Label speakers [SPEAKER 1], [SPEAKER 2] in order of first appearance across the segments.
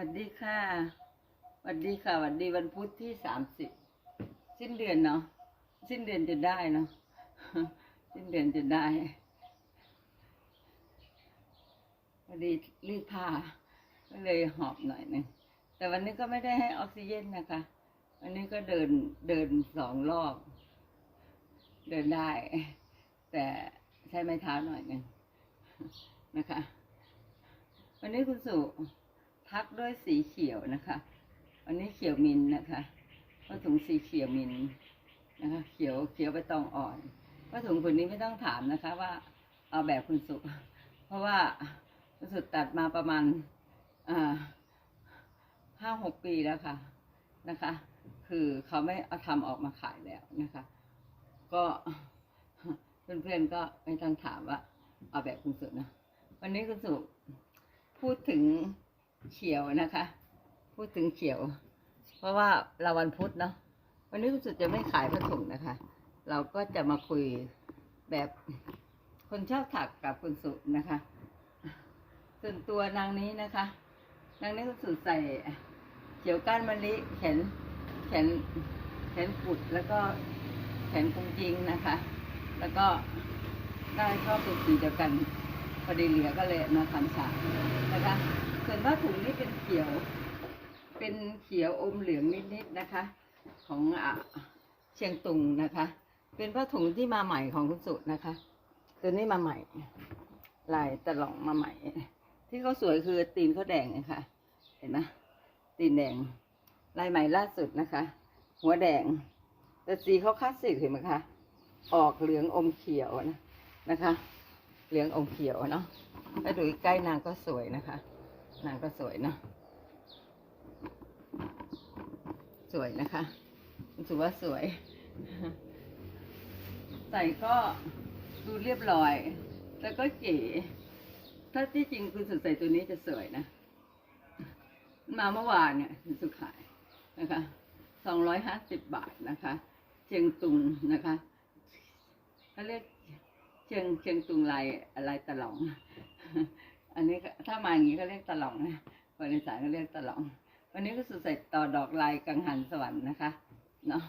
[SPEAKER 1] วัสดีค่ะสวัสดีค่ะสวัสดีวันพุธที่สามสิบสิ้นเดือนเนาะสิ้นเดือนจะได้เนาะสิ้นเดือนจะได้พอดีรีดผ้าก็เลยหอบหน่อยหนึงแต่วันนี้ก็ไม่ได้ให้ออกซิเจนนะคะ วันนี้ก็เดินเดินสองรอบ เดินได้ แต่ใช้ไม้เท้าหน่อยหนึ่งนะคะ วันนี้คุณสุ ทักด้วยสีเขียวนะคะ วันนี้เขียวมินนะคะผ้าถุงสีเขียวมินนะคะ เขียวเขียวใบตองอ่อนผ้าถุงผืนนี้ไม่ต้องถามนะคะ ว่าเอาแบบคุณสุ เพราะว่าคุณสุตัดมาประมาณห้าหกปีแล้วค่ะนะคะ คือเขาไม่เอาทำออกมาขายแล้วนะคะ ก็เพื่อนๆก็ไม่ต้องถามว่าเอาแบบคุณสุนะ วันนี้คุณสุพูดถึง เขียวนะคะ พูดถึงเขียว เพราะว่าเราวันพุธเนาะวันนี้คุณสุดจะไม่ขายผ้าถุงนะคะ เราก็จะมาคุยแบบคนชอบถักกับคุณสุนะคะ ส่วนตัวนางนี้นะคะ นางนี้คุณสุใส่เขียวก้านมะลิแขนแขนแขนกุดแล้วก็แขนกุงจริงนะคะ แล้วก็ได้ชอบเป็นสีเดียวกันพอดีเหลือก็เลยมาทำฉากนะคะ ส่วนผ้าถุงนี่เป็นเขียว เป็นเขียวอมเหลืองนิดๆนะคะ ของอะเชียงตุงนะคะ เป็นผ้าถุงที่มาใหม่ของคุณสุนะคะ ตัวนี้มาใหม่ ลายตะหลองมาใหม่ ที่เขาสวยคือตีนเขาแดงนะคะเห็นไหมตีนแดง ลายใหม่ล่าสุดนะคะ หัวแดง แต่สีเขาคลาสสิกเห็นไหมคะออกเหลืองอมเขียวนะนะคะ เหลืองอมเขียวเนาะถ้าดูใกล้นางก็สวยนะคะ นางก็สวยเนาะสวยนะคะรู้สึกว่าสวย ใส่ก็ดูเรียบร้อย แล้วก็เก๋ถ้าที่จริงคุณสุดใส่ตัวนี้จะสวยนะ มาเมื่อวานเนี่ยคุณสุขายนะคะสองร้อยห้าสิบบาทนะคะ เชียงตุงนะคะเขาเรียกเชียงเชียงตุงลายอะไรตะหลอง อันนี้ถ้ามาอย่างนี้ก็เรียกตะหลองนะคนอีสานก็เรียกตะหลอง วันนี้ก็สุดใส่ต่อดอกลายกังหันสวรรค์นะคะเนาะ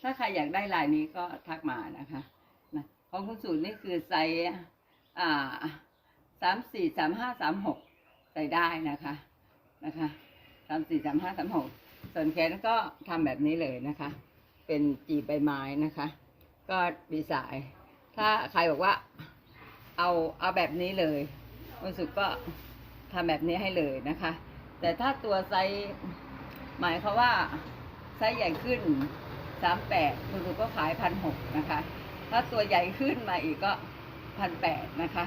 [SPEAKER 1] ถ้าใครอยากได้ลายนี้ก็ทักมานะคะนะของคุณสูตรนี่คือไซส์อ่าสามสี่สามห้าสามหกใส่ได้นะคะนะคะสามสี่สามห้าสามหกส่วนแขนก็ทำแบบนี้เลยนะคะ เป็นจีบใบไม้นะคะ ก็ดีไซน์ถ้าใครบอกว่าเอาเอาแบบนี้เลย คุณสุก็ทำแบบนี้ให้เลยนะคะ แต่ถ้าตัวไซส์หมายเขามว่าไซส์ใหญ่ขึ้นสามแปดคุณสุก็ขายพันหกนะคะ ถ้าตัวใหญ่ขึ้นมาอีกก็พันแปดนะคะ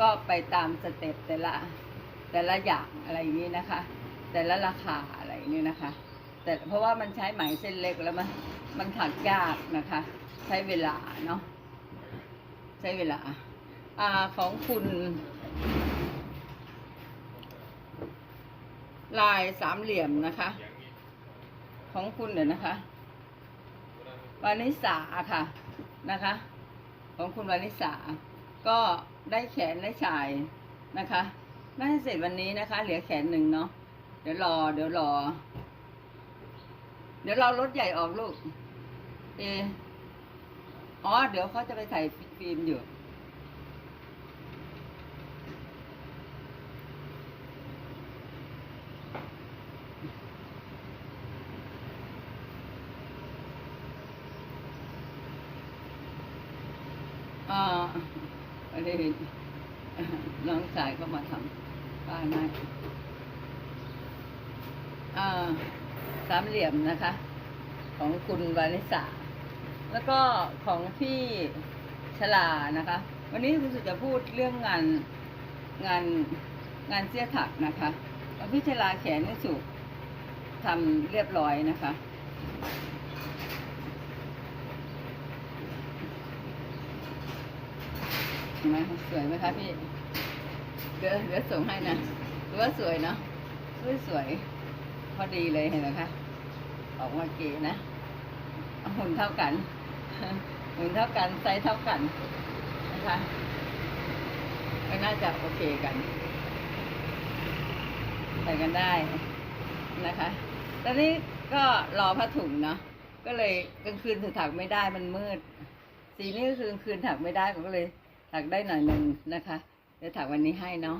[SPEAKER 1] ก็ไปตามสเต็ปแต่ละแต่ละอย่างอะไรอย่างนี้นะคะ แต่ละราคาอะไรอย่างนี้นะคะ แต่เพราะว่ามันใช้ไหมเส้นเล็กแล้วมันมันถักยากนะคะ ใช้เวลาเนาะใช้เวลาอ่าของคุณ ลายสามเหลี่ยมนะคะ ของคุณเดี๋ยวนะคะวานิสาค่ะนะคะ ของคุณวานิสาก็ได้แขนได้ชายนะคะน่าจะเสร็จวันนี้นะคะ เหลือแขนหนึ่งเนาะเดี๋ยวรอ เดี๋ยวรอ เดี๋ยวเรารถใหญ่ออกลูก เอออ๋อเดี๋ยวเขาจะไปถ่ายฟิล์มอยู่ อ่าไม่ได้น้องชายก็มาทำป้ายไม้อ่าสามเหลี่ยมนะคะ ของคุณวานิสาแล้วก็ของพี่ชลานะคะ วันนี้คุณสุจะพูดเรื่องงานงานงานเสื้อถักนะคะพี่ชลาแขนนี่สุทำเรียบร้อยนะคะ ห็นไหมสวยไหมคะพี่เดี๋ยวเดี๋ยวส่งให้นะหรือว่าสวยเนาะสวยสวย พอดีเลยเห็นไหมคะออกมาเก๋นะหุ่นเท่ากันหุ่นเท่ากันไซส์เท่ากันนะคะก็น่าจะโอเคกันใส่กันได้นะคะ ตอนนี้ก็รอผ้าถุงเนาะก็เลยกลางคืนถึงถักไม่ได้มันมืด สีนี้ก็คือกลางคืนถักไม่ได้ก็เลย ถักได้หน่อยหนึ่งนะคะเดี๋ยวถักวันนี้ให้เนาะ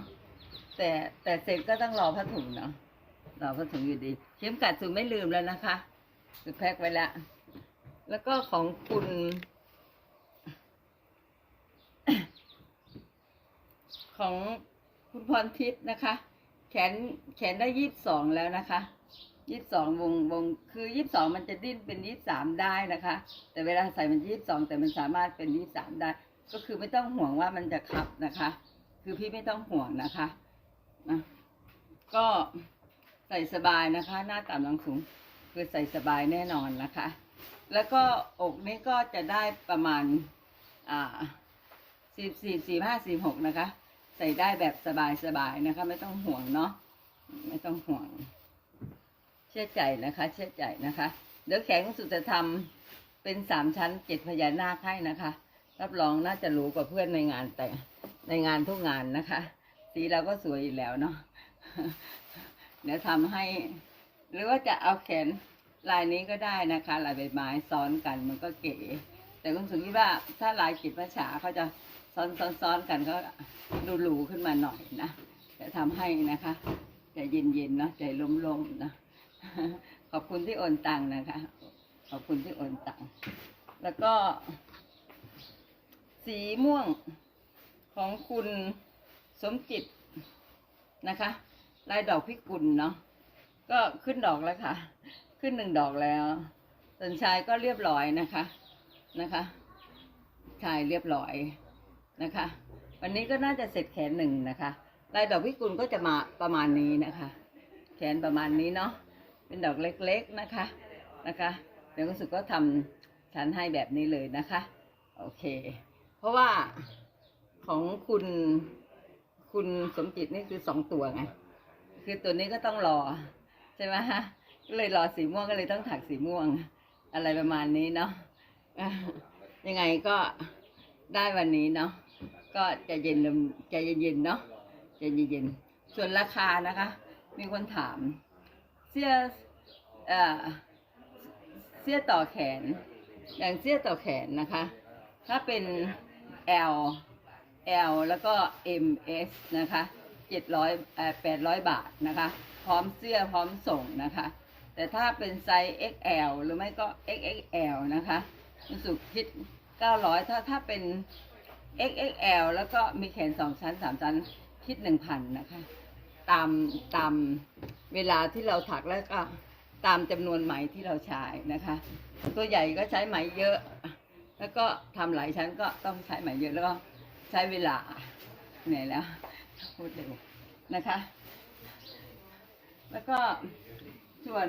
[SPEAKER 1] แต่แต่เสร็จก็ต้องรอผ้าถุงเนาะรอผ้าถุงอยู่ดีเข็มกัดสูไม่ลืมแล้วนะคะคือแพ็คไว้แล้วแล้วก็ของคุณของคุณพรทิพย์นะคะ แขนแขนได้ยี่สิบสองแล้วนะคะยี่สิบสองวงวงคือยี่สิบสองมันจะดิ้นเป็นยี่สิบสามได้นะคะ แต่เวลาใส่มันยี่สิบสองแต่มันสามารถเป็นยี่สิบสามได้ ก็คือไม่ต้องห่วงว่ามันจะขับนะคะ คือพี่ไม่ต้องห่วงนะคะนะก็ใส่สบายนะคะ หน้าต่ำหลังสูงคือใส่สบายแน่นอนนะคะ แล้วก็อกนี้ก็จะได้ประมาณอ่าสี่สี่สี่ห้าสี่หกนะคะ ใส่ได้แบบสบายสบายๆนะคะ ไม่ต้องห่วงเนาะไม่ต้องห่วง เชื่อใจนะคะ เชื่อใจนะคะ เดี๋ยวแขกของสุดจะทำเป็นสามชั้นเจ็ดพญานาคให้นะคะ รับรองน่าจะหรูกว่าเพื่อนในงานแต่งในงานทุกงานนะคะ สีเราก็สวยอยู่แล้วเนาะเดี๋ยวทำให้ หรือว่าจะเอาแขนลายนี้ก็ได้นะคะลายใบไม้ซ้อนกันมันก็เก๋ แต่คุณสุคิดว่าถ้าลายจิตประฉาเขาจะซ้อนซ้อนซ้อนกันก็ดูหรูขึ้นมาหน่อยนะจะทำให้นะคะใจเย็นๆเนาะใจลมๆนะขอบคุณที่โอนตังค์นะคะ ขอบคุณที่โอนตังแล้วก็ สีม่วงของคุณสมจิตนะคะ ลายดอกพิกุลเนาะก็ขึ้นดอกแล้วค่ะ ขึ้นหนึ่งดอกแล้วส่วนชายก็เรียบร้อยนะคะนะคะชายเรียบร้อยนะคะ วันนี้ก็น่าจะเสร็จแขนหนึ่งนะคะลายดอกพิกุลก็จะมาประมาณนี้นะคะ แขนประมาณนี้เนาะเป็นดอกเล็กๆนะคะนะคะเดี๋ยวคุณสุก็ทำชั้นให้แบบนี้เลยนะคะ โอเค เพราะว่าของคุณคุณสมจิตนี่คือสองตัวไงคือตัวนี้ก็ต้องรอ ใช่ไหมฮะก็เลยรอสีม่วงก็เลยต้องถักสีม่วง อะไรประมาณนี้เนาะยังไงก็ได้วันนี้เนาะก็ใจะเย็นลงใจเย็นๆเนาะใจเย็นๆส่วนราคานะคะ มีคนถาม เสื้อเอ่อเสื้อต่อแขน อย่างเสื้อต่อแขนนะคะ ถ้าเป็น L L แล้วก็ M S นะคะ700เอ่อ800 บาทนะคะ พร้อมเสื้อพร้อมส่งนะคะ แต่ถ้าเป็นไซส์ XL หรือไม่ก็ XXL นะคะรู้สึกคิด 900 ถ้าถ้าเป็น XXL แล้วก็มีแขนสองชั้นสามชั้น คิด 1,000 นะคะ ตามตามเวลาที่เราถักแล้วก็ตามจำนวนไหมที่เราใช้นะคะ ตัวใหญ่ก็ใช้ไหมเยอะ แล้วก็ทำหลายชั้นก็ต้องใช้ไหมเยอะแล้วก็ใช้เวลาเหนื่อยแล้วพูดเร็วนะคะ แล้วก็ส่วน